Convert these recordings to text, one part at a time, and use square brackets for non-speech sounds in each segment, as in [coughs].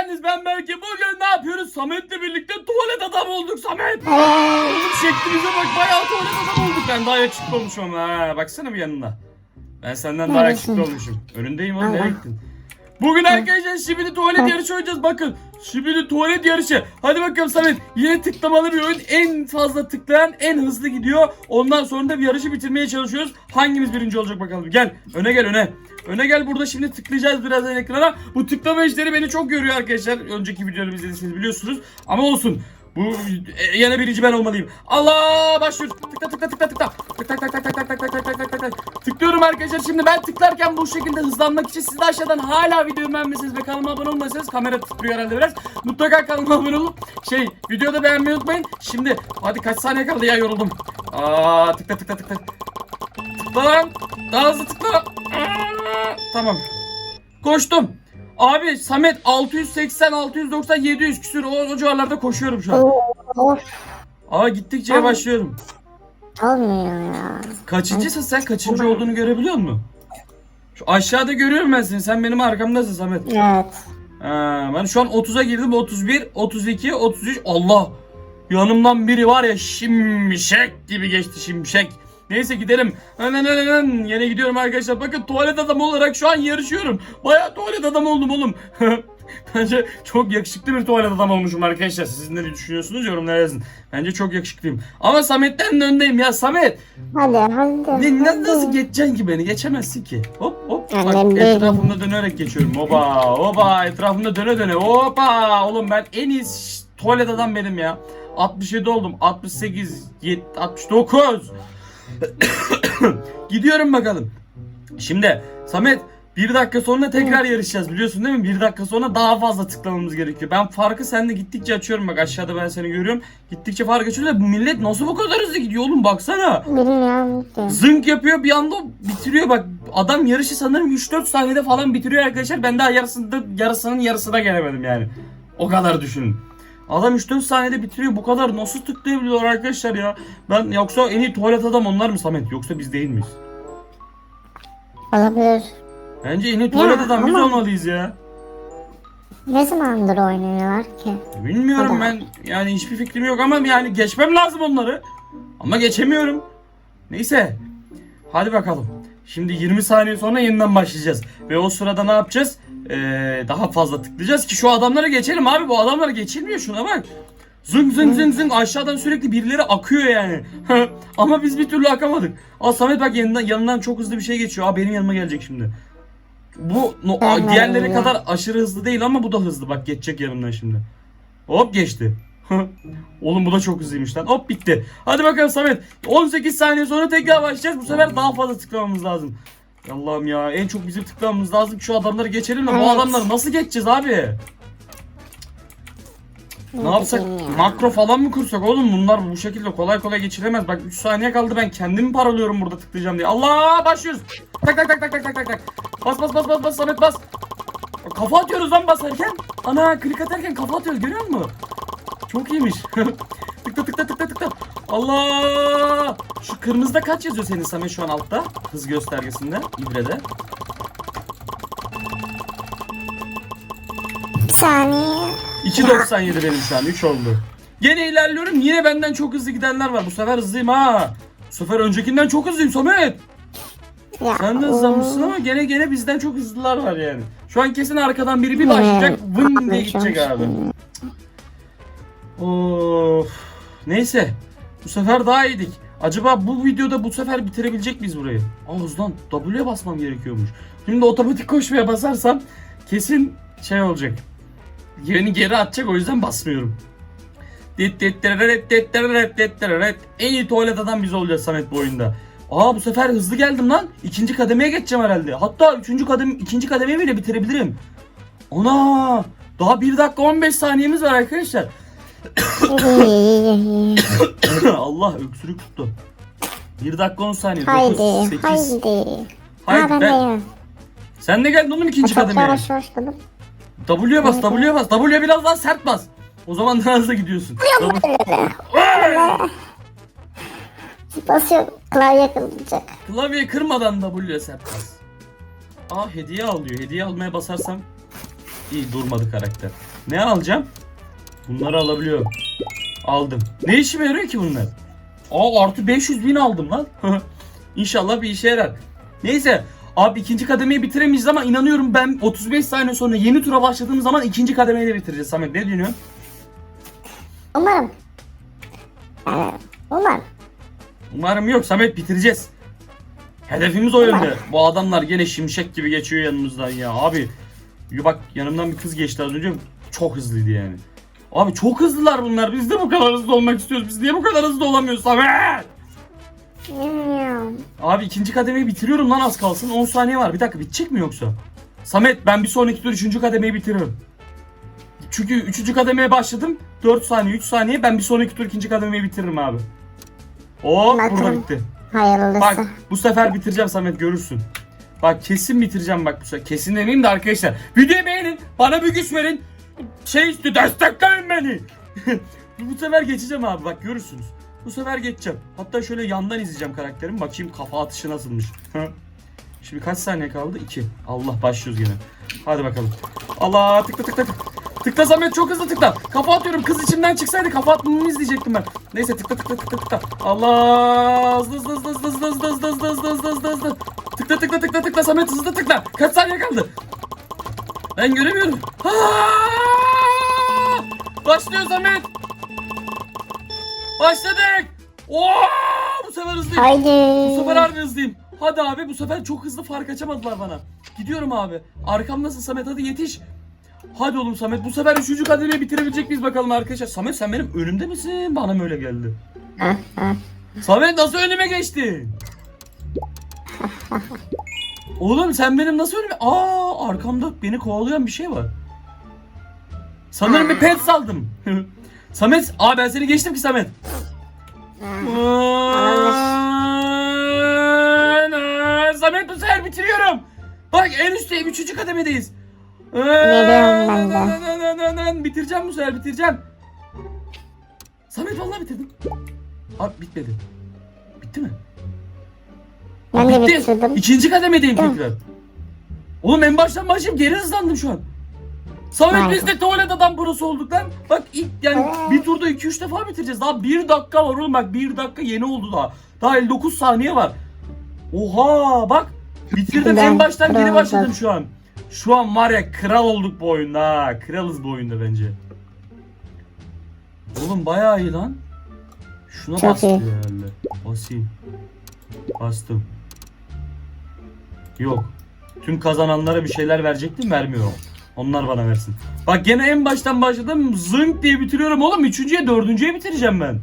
geldiniz ben belki bugün ne yapıyoruz Samet'le birlikte tuvalet adam olduk Samet. Oğlum şeklimize bak bayağı tuvalet adam olduk ben daha yakışıklı olmuşum ha baksana bir yanına. Ben senden daha Neredesin? yakışıklı olmuşum. Önündeyim oğlum nereye gittin? Bugün arkadaşlar şimdi tuvalet yarışı oynayacağız bakın. Şibili tuvalet yarışı. Hadi bakalım Samet. Yine tıklamalı bir oyun. En fazla tıklayan en hızlı gidiyor. Ondan sonra da bir yarışı bitirmeye çalışıyoruz. Hangimiz birinci olacak bakalım. Gel. Öne gel öne. Öne gel burada şimdi tıklayacağız birazdan ekrana. Bu tıklama işleri beni çok görüyor arkadaşlar. Önceki videolarımı izlediyseniz biliyorsunuz. Ama olsun. Bu yine birinci ben olmalıyım. Allah başlıyoruz. Tıkla tıkla tıkla tıkla. Tık tak tak tak arkadaşlar. Şimdi ben tıklarken bu şekilde hızlanmak için siz de aşağıdan hala videoyu beğenmeseniz ve kanalıma abone olmasanız kamera titriyor herhalde biraz. Mutlaka kanalıma abone olup şey videoda beğenmeyi unutmayın. Şimdi hadi kaç saniye kaldı ya yoruldum. Aa tıkla tıkla tıkla. Tıkla lan. Daha hızlı tıkla. Tamam. Koştum. Abi Samet 680, 690, 700 küsür o, o civarlarda koşuyorum şu an. Aa gittikçe Abi. Olmuyor ya. Kaçıncısın sen? Kaçıncı olduğunu görebiliyor musun? Şu aşağıda görüyorum ben seni. Sen benim arkamdasın Samet. Evet. Ha, ben şu an 30'a girdim. 31, 32, 33. Allah! Yanımdan biri var ya şimşek gibi geçti şimşek. Neyse gidelim. Yine gidiyorum arkadaşlar. Bakın tuvalet adamı olarak şu an yarışıyorum. Bayağı tuvalet adam oldum oğlum. [laughs] [laughs] Bence çok yakışıklı bir tuvalet adam olmuşum arkadaşlar. Siz ne düşünüyorsunuz yorumlara yazın. Bence çok yakışıklıyım. Ama Samet'ten de öndeyim ya Samet. Hadi hadi. Ne, na- hadi. nasıl geçeceksin ki beni? Geçemezsin ki. Hop hop. Bak etrafımda dönerek geçiyorum. Hopa hopa etrafımda döne döne. Hopa. Oğlum ben en iyi tuvalet adam benim ya. 67 oldum. 68, 7, 69. Gidiyorum bakalım. Şimdi Samet bir dakika sonra tekrar yarışacağız biliyorsun değil mi? Bir dakika sonra daha fazla tıklamamız gerekiyor. Ben farkı sende gittikçe açıyorum bak aşağıda ben seni görüyorum. Gittikçe fark açıyoruz da bu millet nasıl bu kadar hızlı gidiyor oğlum baksana. Bilmiyorum ki. Zınk yapıyor bir anda bitiriyor bak adam yarışı sanırım 3-4 saniyede falan bitiriyor arkadaşlar ben daha yarısında yarısının yarısına gelemedim yani o kadar düşünün adam 3-4 saniyede bitiriyor bu kadar nasıl tıklayabiliyor arkadaşlar ya ben yoksa en iyi tuvalet adam onlar mı Samet yoksa biz değil miyiz Olabilir. Bence Ya, adam biz ama- olmalıyız ya Ne zamandır oynuyorlar ki? bilmiyorum Tamam. ben yani hiçbir fikrim yok ama yani geçmem lazım onları ama geçemiyorum neyse Hadi bakalım. Şimdi 20 saniye sonra yeniden başlayacağız. Ve o sırada ne yapacağız? Ee, daha fazla tıklayacağız ki şu adamlara geçelim abi. Bu adamlar geçilmiyor şuna bak. Zıng zıng zıng zıng aşağıdan sürekli birileri akıyor yani. [laughs] Ama biz bir türlü akamadık. Aa Samet bak yanından, yanından çok hızlı bir şey geçiyor. Aa benim yanıma gelecek şimdi. Bu no, de diğerleri öyle. kadar aşırı hızlı değil ama bu da hızlı. Bak geçecek yanımdan şimdi. Hop geçti. Oğlum bu da çok hızlıymış lan. Hop bitti. Hadi bakalım Samet. 18 saniye sonra tekrar başlayacağız. Bu sefer daha fazla tıklamamız lazım. Allah'ım ya en çok bizim tıklamamız lazım şu adamları geçelim de bu Evet. adamları nasıl geçeceğiz abi? Ne yapsak? Makro falan mı kursak oğlum? Bunlar bu şekilde kolay kolay geçilemez. Bak 3 saniye kaldı ben kendimi paralıyorum burada tıklayacağım diye. Allah başlıyoruz. Tak tak tak tak tak tak tak tak. Bas bas bas bas bas Samet bas. Kafa atıyoruz lan basarken. Ana klik atarken kafa atıyoruz görüyor musun? Çok iyiymiş. [laughs] tıkla tıkla tıkla tıkla. Allah! Şu kırmızıda kaç yazıyor senin Samet şu an altta? Hız göstergesinde, ibrede. Saniye. 2.97 benim şu an 3 oldu. Yine ilerliyorum yine benden çok hızlı gidenler var. Bu sefer hızlıyım ha. Bu sefer öncekinden çok hızlıyım Samet. Ya. Sen de hızlanmışsın ama gene gene bizden çok hızlılar var yani. Şu an kesin arkadan biri bir başlayacak vın diye gidecek abi. Of. Neyse. Bu sefer daha iyiydik. Acaba bu videoda bu sefer bitirebilecek miyiz burayı? Aa hızlan. W'ye basmam gerekiyormuş. Şimdi otomatik koşmaya basarsam kesin şey olacak. Beni geri atacak o yüzden basmıyorum. En iyi tuvalet adam biz olacağız Samet bu oyunda. Aa bu sefer hızlı geldim lan. İkinci kademeye geçeceğim herhalde. Hatta üçüncü kadem, ikinci kademeyi bile bitirebilirim. Ana! Daha 1 dakika 15 saniyemiz var arkadaşlar. [coughs] Allah öksürük tuttu. 1 dakika 10 saniye. 9, haydi 8. haydi. Haydi, Ha ben ben-. Sen de geldin oğlum ikinci Çok kademeye. yavaş başladım. W'ye bas, W'ye bas. W'ye biraz daha sert bas. O zaman daha hızlı gidiyorsun. W- Basıyor klavye kılacak. Klavye kırmadan W'ye sert bas. Aa hediye alıyor. Hediye almaya basarsam iyi durmadı karakter. Ne alacağım? Bunları alabiliyorum. Aldım. Ne işime yarıyor ki bunlar? Aa artı 500 bin aldım lan. [laughs] İnşallah bir işe yarar. Neyse. Abi ikinci kademeyi bitiremeyiz ama inanıyorum ben 35 saniye sonra yeni tura başladığım zaman ikinci kademeyi de bitireceğiz Samet. Ne diyorsun? Umarım. Yani umarım. Umarım yok Samet bitireceğiz. Hedefimiz o yönde. Bu adamlar gene şimşek gibi geçiyor yanımızdan ya abi. Bak yanımdan bir kız geçti az önce. Çok hızlıydı yani. Abi çok hızlılar bunlar. Biz de bu kadar hızlı olmak istiyoruz. Biz niye bu kadar hızlı olamıyoruz Samet? Bilmiyorum. Abi ikinci kademeyi bitiriyorum lan az kalsın. 10 saniye var. Bir dakika bitecek mi yoksa? Samet ben bir sonraki tur 3. kademeyi bitiririm. Çünkü 3. kademeye başladım. 4 saniye 3 saniye ben bir sonraki tur 2. kademeyi bitiririm abi. Oo burada bitti. Hayırlısı. Bak bu sefer bitireceğim Samet görürsün. Bak kesin bitireceğim bak bu sefer. Kesin demeyeyim de arkadaşlar. Videoyu beğenin. Bana bir güç verin. Şey işte destekleyin beni. [laughs] bu sefer geçeceğim abi bak görürsünüz. Bu sefer geçeceğim. Hatta şöyle yandan izleyeceğim karakterimi. Bakayım kafa atışı nasılmış. Şimdi kaç saniye kaldı? 2. Allah başlıyoruz gene. Hadi bakalım. Allah tıkla tıkla tıkla. Tıkla Samet çok hızlı tıkla. Kafa atıyorum. Kız içimden çıksaydı kafa atmamı izleyecektim ben. Neyse tıkla tıkla tıkla tıkla. Allah hızlı hızlı hızlı hızlı hızlı hızlı hızlı hızlı hızlı hızlı hızlı hızlı. Tıkla tıkla tıkla tıkla Samet hızlı tıkla. Kaç saniye kaldı? Ben göremiyorum. Aa! Başlıyor Samet. Başladık. Oo! Bu sefer hızlıyım. Haydi. Bu sefer harbi hızlıyım. Hadi abi bu sefer çok hızlı fark açamadılar bana. Gidiyorum abi. Arkamdasın Samet hadi yetiş. Hadi oğlum Samet bu sefer 3. kademeyi bitirebilecek miyiz bakalım arkadaşlar. Samet sen benim önümde misin? Bana mı öyle geldi? [laughs] Samet nasıl önüme geçtin? Oğlum sen benim nasıl önüme... Aa arkamda beni kovalayan bir şey var. Sanırım bir pet saldım. [laughs] Samet, aa ben seni geçtim ki Samet. Samet bu sefer bitiriyorum. Bak en üstte üçüncü kademedeyiz. Geliyorum ben de. Bitireceğim bu sefer bitireceğim. Samet vallahi bitirdim. Abi bitmedi. Bitti mi? Ben de bitirdim. İkinci kademedeyim tekrar. Oğlum en baştan başlayıp geri hızlandım şu an. Samet biz de tuvalet adam burası olduk lan. Bak ilk yani bir turda 2-3 defa bitireceğiz. Daha 1 dakika var oğlum bak 1 dakika yeni oldu daha. Daha 59 saniye var. Oha bak bitirdim en baştan geri başladım şu an. Şu an var ya kral olduk bu oyunda ha. Kralız bu oyunda bence. Oğlum bayağı iyi lan. Şuna Çok bastı iyi. herhalde. Basayım. Bastım. Yok. Tüm kazananlara bir şeyler verecektim vermiyorum. Onlar bana versin. Bak gene en baştan başladım. Zınk diye bitiriyorum oğlum. Üçüncüye dördüncüye bitireceğim ben.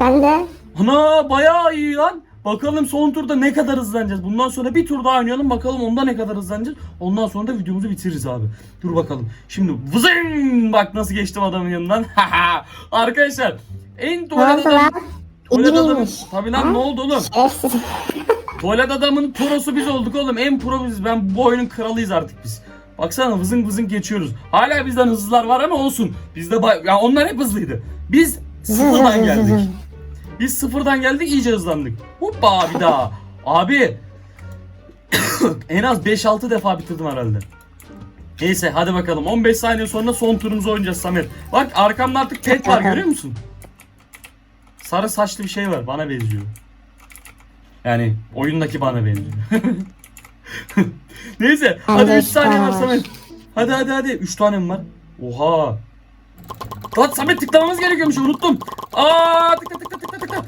Ben de. Ana bayağı iyi lan. Bakalım son turda ne kadar hızlanacağız. Bundan sonra bir tur daha oynayalım. Bakalım onda ne kadar hızlanacağız. Ondan sonra da videomuzu bitiririz abi. Dur bakalım. Şimdi vızın bak nasıl geçtim adamın yanından. [laughs] Arkadaşlar en tuvalet adam. Tuvalet? Tabii lan Ha? ne oldu oğlum? Tuvalet adamın prosu biz olduk oğlum. En pro biz. Ben bu oyunun kralıyız artık biz. Baksana vızın vızın geçiyoruz. Hala bizden hızlılar var ama olsun. Bizde ba- ya onlar hep hızlıydı. Biz sıfırdan [laughs] geldik. Biz sıfırdan geldik iyice hızlandık. Hoppa bir daha. [laughs] Abi [coughs] en az 5-6 defa bitirdim herhalde. Neyse hadi bakalım 15 saniye sonra son turumuzu oynayacağız Samet. Bak arkamda artık pet var görüyor musun? Sarı saçlı bir şey var bana benziyor. Yani oyundaki bana benziyor. [laughs] Neyse hadi 3 üç saniye tane var var. Samet. Hadi hadi hadi 3 tane mi var? Oha. Lan Samet tıklamamız gerekiyormuş unuttum. Aa tıkla tıkla tıkla tıkla.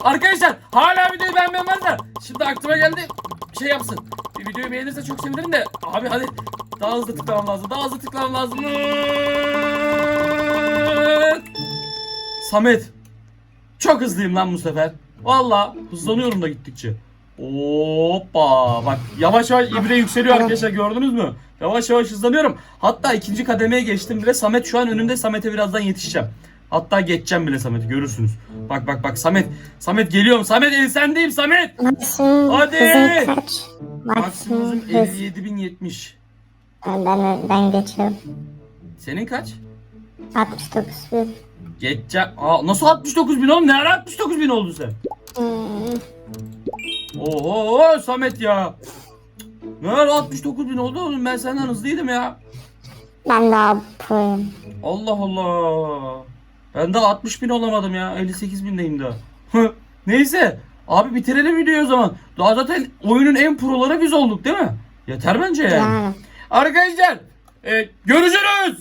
Arkadaşlar hala videoyu beğenmeyen varsa şimdi aklıma geldi şey yapsın. Bir videoyu beğenirse çok sevinirim de abi hadi daha hızlı tıklamam lazım. Daha hızlı tıklamam lazım. Samet çok hızlıyım lan bu sefer. Valla hızlanıyorum da gittikçe. Hoppa bak yavaş yavaş ibre yükseliyor arkadaşlar gördünüz mü? Yavaş yavaş hızlanıyorum. Hatta ikinci kademeye geçtim bile. Samet şu an önümde. Samet'e birazdan yetişeceğim. Hatta geçeceğim bile Samet'i görürsünüz. Bak bak bak Samet. Samet geliyorum. Samet el sendeyim Samet. Hadi. Maksimum Maksimum hız. 57.070. Ben, ben, ben geçiyorum. Senin kaç? 69 bin. Geçeceğim. Aa, nasıl 69 bin oğlum? Ne ara 69 bin oldu sen? Hmm. Oho Samet ya. Ne var 69 bin oldu oğlum ben senden hızlıydım ya. Ben daha proyum. Allah Allah. Ben daha 60 bin olamadım ya. 58 bindeyim daha. Neyse. Abi bitirelim videoyu o zaman. Daha zaten oyunun en proları biz olduk değil mi? Yeter bence yani. Yani. Arkadaşlar e, görüşürüz.